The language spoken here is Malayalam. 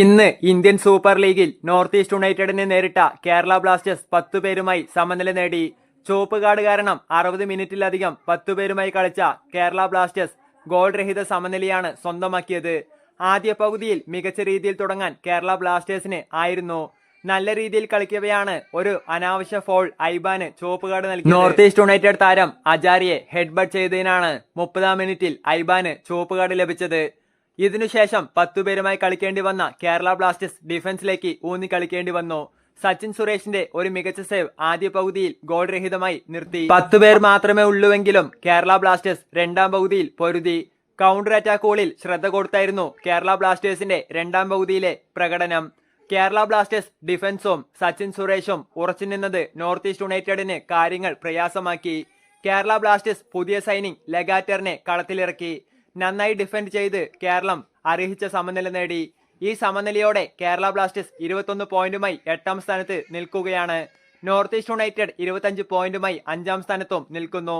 ഇന്ന് ഇന്ത്യൻ സൂപ്പർ ലീഗിൽ നോർത്ത് ഈസ്റ്റ് യുണൈറ്റഡിനെ നേരിട്ട കേരള ബ്ലാസ്റ്റേഴ്സ് പത്തു പേരുമായി സമനില നേടി. ചുവപ്പ് കാർഡ് കാരണം അറുപത് മിനിറ്റിലധികം പത്തു പേരുമായി കളിച്ച കേരള ബ്ലാസ്റ്റേഴ്സ് ഗോൾ രഹിത സമനിലയാണ് സ്വന്തമാക്കിയത്. ആദ്യ പകുതിയിൽ മികച്ച രീതിയിൽ തുടങ്ങാൻ കേരള ബ്ലാസ്റ്റേഴ്സിന് ആയിരുന്നു. നല്ല രീതിയിൽ കളിക്കവെയാണ് ഒരു അനാവശ്യ ഫോൾ ഐബാന് ചുവപ്പ് കാർഡ് നൽകി നോർത്ത് ഈസ്റ്റ് യുണൈറ്റഡ് താരം അജാരിയെ ഹെഡ്ബട്ട് ചെയ്തതിനാണ് മുപ്പതാം മിനിറ്റിൽ ഐബാന് ചുവപ്പ് കാർഡ് ലഭിച്ചത്. ഇതിനുശേഷം പത്തുപേരുമായി കളിക്കേണ്ടി വന്ന കേരള ബ്ലാസ്റ്റേഴ്സ് ഡിഫൻസിലേക്ക് ഊന്നി കളിക്കേണ്ടി വന്നു. സച്ചിൻ സുരേഷിന്റെ ഒരു മികച്ച സേവ് ആദ്യ പകുതിയിൽ ഗോൾ രഹിതമായി നിർത്തി. പത്തുപേർ മാത്രമേ ഉള്ളൂവെങ്കിലും കേരള ബ്ലാസ്റ്റേഴ്സ് രണ്ടാം പകുതിയിൽ പൊരുതി. കൗണ്ടർ അറ്റാക്കുകളിൽ ശ്രദ്ധ കൊടുത്തായിരുന്നു കേരള ബ്ലാസ്റ്റേഴ്സിന്റെ രണ്ടാം പകുതിയിലെ പ്രകടനം. കേരള ബ്ലാസ്റ്റേഴ്സ് ഡിഫൻസും സച്ചിൻ സുരേഷും ഉറച്ചു നിന്നത് നോർത്ത് ഈസ്റ്റ് യുണൈറ്റഡിന് കാര്യങ്ങൾ പ്രയാസമാക്കി. കേരള ബ്ലാസ്റ്റേഴ്സ് പുതിയ സൈനിങ് ലഗാറ്ററിനെ കളത്തിലിറക്കി. നന്നായി ഡിഫെൻഡ് ചെയ്ത് കേരളം അർഹിച്ച സമനില നേടി. ഈ സമനിലയോടെ കേരള ബ്ലാസ്റ്റേഴ്സ് ഇരുപത്തൊന്ന് പോയിന്റുമായി എട്ടാം സ്ഥാനത്ത് നിൽക്കുകയാണ്. നോർത്ത് ഈസ്റ്റ് യുണൈറ്റഡ് ഇരുപത്തഞ്ച് പോയിന്റുമായി അഞ്ചാം സ്ഥാനത്തും നിൽക്കുന്നു.